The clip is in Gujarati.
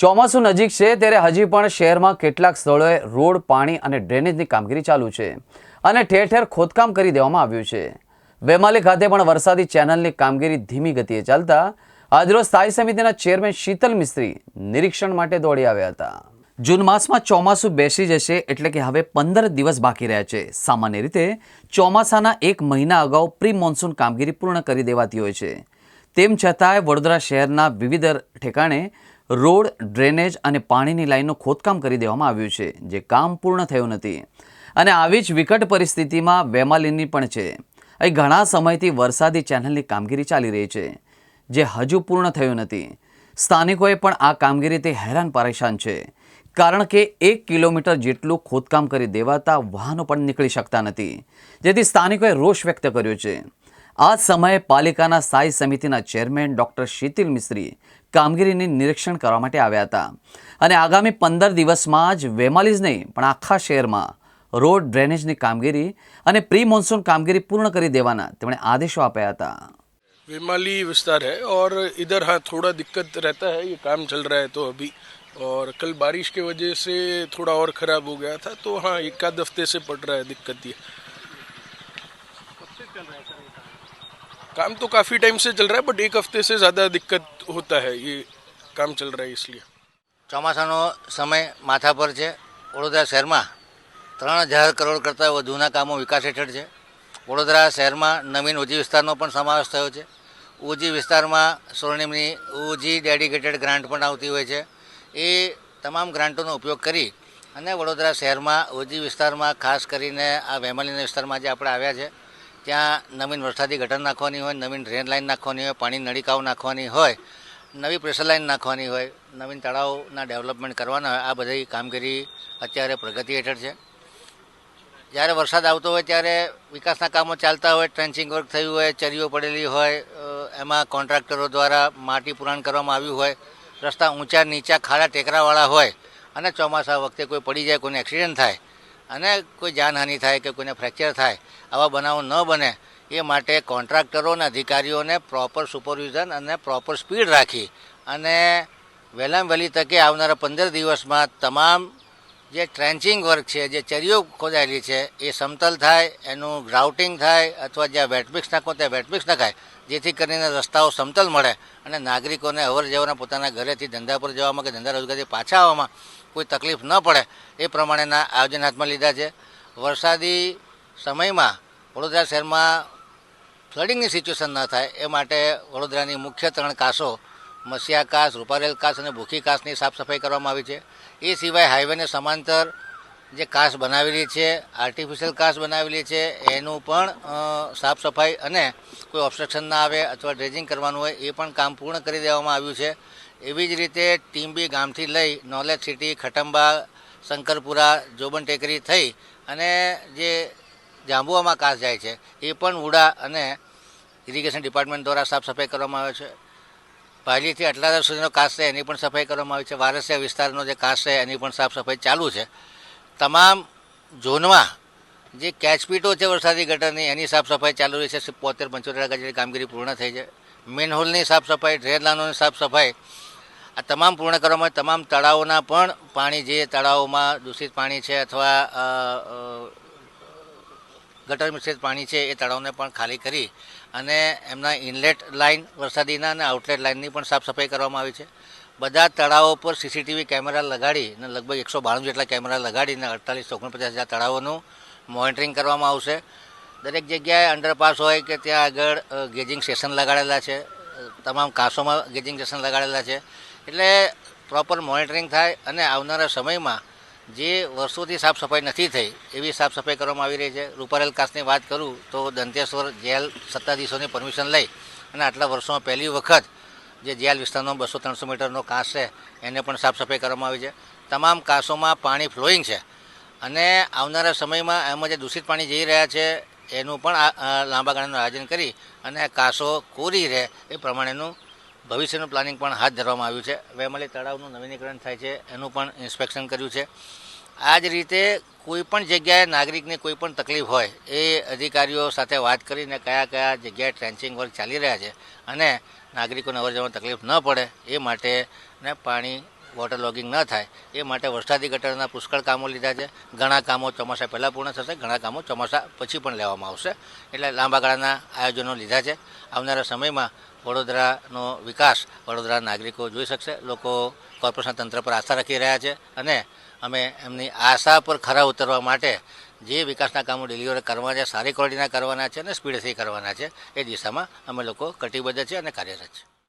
ચોમાસું નજીક છે ત્યારે હજી પણ શહેરમાં કેટલાક સ્થળોએ રોડ, પાણી અને ડ્રેનેજની કામગીરી ચાલુ છે અને ઠેર ઠેર ખોદકામ કરી દેવામાં આવ્યું છે. વેમાલી ખાતે પણ વરસાદી ચેનલની કામગીરી ધીમી ગતિએ ચાલતા આજરોજ સ્થાયી સમિતિના ચેરમેન શીતલ મિસ્ત્રી નિરીક્ષણ માટે દોડી આવ્યા હતા. જૂન માસમાં ચોમાસું બેસી જશે એટલે કે હવે પંદર દિવસ બાકી રહ્યા છે. સામાન્ય રીતે ચોમાસાના એક મહિના અગાઉ પ્રી મોન્સૂન કામગીરી પૂર્ણ કરી દેવાતી હોય છે. તેમ છતાંય વડોદરા શહેરના વિવિધ ઠેકાણે રોડ, ડ્રેનેજ અને પાણીની લાઇનનું ખોદકામ કરી દેવામાં આવ્યું છે, જે કામ પૂર્ણ થયું નથી. અને આવી જ વિકટ પરિસ્થિતિમાં વેમાલીની પણ છે. અહીં ઘણા સમયથી વરસાદી ચેનલની કામગીરી ચાલી રહી છે, જે હજુ પૂર્ણ થયું નથી. સ્થાનિકોએ પણ આ કામગીરીથી હેરાન પરેશાન છે, કારણ કે એક કિલોમીટર જેટલું ખોદકામ કરી દેવાતા વાહનો પણ નીકળી શકતા નથી. જેથી સ્થાનિકોએ રોષ વ્યક્ત કર્યો છે. આ સમયે પાલિકાના સ્થાયી સમિતિના ચેરમેન ડૉક્ટર શીતિલ મિસ્ત્રી કામગીરીની નિરીક્ષણ કરવા માટે આવ્યા હતા અને આગામી પંદર દિવસમાં જ વેમાલી જ નહીં પણ આખા શહેરમાં રોડ ડ્રેનેજની કામગીરી અને પ્રી મોન્સૂન કામગીરી પૂર્ણ કરી દેવાના તેમણે આદેશો આપ્યા હતા विमाली विस्तार है और इधर हाँ थोड़ा दिक्कत रहता है ये काम चल रहा है तो अभी और कल बारिश के वजह से थोड़ा और ख़राब हो गया था तो हाँ एक आध हफ्ते से पड़ रहा है दिक्कत ये काम तो काफ़ी टाइम से चल रहा है बट एक हफ्ते से ज़्यादा दिक्कत होता है ये काम चल रहा है इसलिए ચોમાસાનો સમય માથા પર છે વડોદરા શહેરમાં ત્રણ હજાર કરોડ કરતાં વધુના કામો વિકાસ હેઠળ છે વડોદરા શહેરમાં નવીન ઓજી વિસ્તારનો પણ સમાવેશ થયો છે ઓજી વિસ્તારમાં સ્વર્ણિમની ઓજી ડેડિકેટેડ ગ્રાન્ટ પણ આવતી હોય છે એ તમામ ગ્રાન્ટોનો ઉપયોગ કરી અને વડોદરા શહેરમાં ઓજી વિસ્તારમાં ખાસ કરીને આ વેમાલીના વિસ્તારમાં જે આપણે આવ્યા છે ત્યાં નવીન વરસાદી ગટર નાખવાની હોય, નવીન ડ્રેન લાઇન નાખવાની હોય, પાણી નળીકાઓ નાખવાની હોય, નવી પ્રેશર લાઇન નાખવાની હોય, નવીન તળાવના ડેવલપમેન્ટ કરવાના હોય, આ બધી કામગીરી અત્યારે પ્રગતિ હેઠળ છે. જ્યારે વરસાદ આવતો હોય ત્યારે વિકાસના કામો ચાલતા હોય ટ્રેન્ચિંગ વર્ક થયું હોય, ચરીઓ પડેલી હોય એમાં કોન્ટ્રાક્ટરો દ્વારા માટી પુરાણ કરવામાં આવ્યું હોય, રસ્તા ઊંચા નીચા ખાડા ટેકરાવાળા હોય, અને ચોમાસા વખતે કોઈ પડી જાય, કોઈને એક્સિડન્ટ થાય અને કોઈ જાનહાનિ થાય કે કોઈને ફ્રેક્ચર થાય, આવા બનાવો ન બને. એ માટે કોન્ટ્રાક્ટરો અને અધિકારીઓને પ્રોપર સુપરવિઝન અને પ્રોપર સ્પીડ રાખી. અને વહેલામાં વહેલી તકે આવનારા પંદર દિવસમાં તમામ જે ટ્રેન્ચિંગ વર્ક છે, જે ચરીઓ ખોદાયેલી છે, એ સમતલ થાય, એનું ગ્રાઉટિંગ થાય, અથવા જ્યાં વેટમિક્સ નાખો ત્યાં વેટમિક્સ નખાય, જેથી કરીને રસ્તાઓ સમતલ મળે અને નાગરિકોને અવર જવરના પોતાના ઘરેથી ધંધા પર જવામાં કે ધંધા રોજગારથી પાછા આવવામાં કોઈ તકલીફ ન પડે. એ પ્રમાણેના આયોજન હાથમાં લીધા છે. વરસાદી સમયમાં વડોદરા શહેરમાં ફ્લડિંગની સિચ્યુએશન ન થાય, એ માટે વડોદરાની મુખ્ય ત્રણ કાસો મસિયા કાસ, રૂપારેલ કાસ અને ભૂખી કાસની સાફ સફાઈ કરવામાં આવી છે. એ સિવાય હાઈવેને સમાંતર જે કાસ બનાવેલી છે આર્ટિફિશિયલ કાસ બનાવેલી છે, એનું પણ સાફ સફાઈ અને કોઈ ઓબ્સ્ટ્રક્શન ના આવે અથવા ડ્રેજિંગ કરવાનું હોય એ પણ કામ પૂર્ણ કરી દેવામાં આવ્યું છે. એવી જ રીતે ટીમ્બી ગામથી લઈ નોલેજ સિટી, ખટંબા, શંકરપુરા, જોબન ટેકરી થઈ અને જે જાંબુઆમાં કાસ જાય છે, એ પણ ઉડા અને ઇરિગેશન ડિપાર્ટમેન્ટ દ્વારા સાફ સફાઈ કરવામાં આવે છે. પાયલીથી અટલાદા સુધીનો કાસ છે, એની પણ સફાઈ કરવામાં આવી છે. વારસિયા વિસ્તારનો જે કાસ છે, એની પણ સાફ સફાઈ ચાલુ છે. તમામ ઝોનમાં જે કેચપીટો છે વરસાદી ગટરની, એની સાફ સફાઈ ચાલુ રહી છે. પોતેર પંચોતેર ટકા જેટલી કામગીરી પૂર્ણ થઈ છે. મેન હોલની સાફ સફાઈ ડ્રેન લાઇનોની સાફ સફાઈ, આ તમામ પૂર્ણ કરવામાં તમામ તળાવોના પણ પાણી, જે તળાવોમાં દૂષિત પાણી છે અથવા ગટર મિશ્રિત પાણી છે, એ તળાવને પણ ખાલી કરી અને એમના ઇનલેટ લાઇન વરસાદીના અને આઉટલેટ લાઇનની પણ સાફ સફાઈ કરવામાં આવી છે. બધા તળાવો પર સીસીટીવી કેમેરા લગાડીને લગભગ એકસો બાણું જેટલા કેમેરા લગાડીને અડતાલીસ, ઓગણપચાસ હજાર તળાવોનું મોનિટરિંગ કરવામાં આવશે. દરેક જગ્યાએ અંડરપાસ હોય કે ત્યાં આગળ ગેજિંગ સ્ટેશન લગાડેલા છે. તમામ કાંસોમાં ગેજિંગ સ્ટેશન લગાડેલા છે. એટલે પ્રોપર મોનિટરિંગ થાય અને આવનારા સમયમાં જે વર્ષોથી સાફ સફાઈ નથી થઈ, એવી સાફ સફાઈ કરવામાં આવી રહી છે. રૂપારેલ કાસની વાત કરું તો દંતેશ્વર જેલ સત્તાધીશોની પરમિશન લઈ અને આટલા વર્ષોમાં પહેલી વખત જે જેલ વિસ્તારનો બસો ત્રણસો મીટરનો કાંસ છે, એને પણ સાફ સફાઈ કરવામાં આવી છે. તમામ કાંસોમાં પાણી ફ્લોઈંગ છે અને આવનારા સમયમાં એમાં જે દૂષિત પાણી જઈ રહ્યા છે, એનું પણ લાંબા ગાળાનું આયોજન કરી અને કાંસો કોરી રહે એ પ્રમાણેનું ભવિષ્યનું પ્લાનિંગ પણ હાથ ધરવામાં આવ્યું છે. વેમલી તળાવનું નવીનીકરણ થાય છે, એનું પણ ઇન્સ્પેક્શન કર્યું છે. આ જ રીતે કોઈ પણ જગ્યાએ નાગરિકને કોઈ પણ તકલીફ હોય, એ અધિકારીઓ સાથે વાત કરીને કયા કયા જગ્યાએ ટ્રેન્ચિંગ વર્ક ચાલી રહ્યા છે અને નાગરિકોને અવર તકલીફ ન પડે, એ માટે ને પાણી વોટર લોગિંગ ન થાય, એ માટે વરસાદી ગટરના પુષ્કળ કામો લીધા છે. ઘણા કામો ચોમાસા પહેલાં પૂર્ણ થશે, ઘણા કામો ચોમાસા પછી પણ લેવામાં આવશે. એટલે લાંબા ગાળાના આયોજનો લીધા છે. આવનારા સમયમાં વડોદરાનો વિકાસ વડોદરા નાગરિકો જોઈ શકશે. લોકો કોર્પોરેશન તંત્ર પર આસ્થા રાખી રહ્યા છે અને અમે એમની આશા પર ખરા ઉતરવા માટે જે વિકાસના કામો ડિલિવર કરવા છે, સારી ક્વોલિટીના કરવાના છે અને સ્પીડથી કરવાના છે, એ દિશામાં અમે લોકો કટિબદ્ધ છે અને કાર્યરત છે.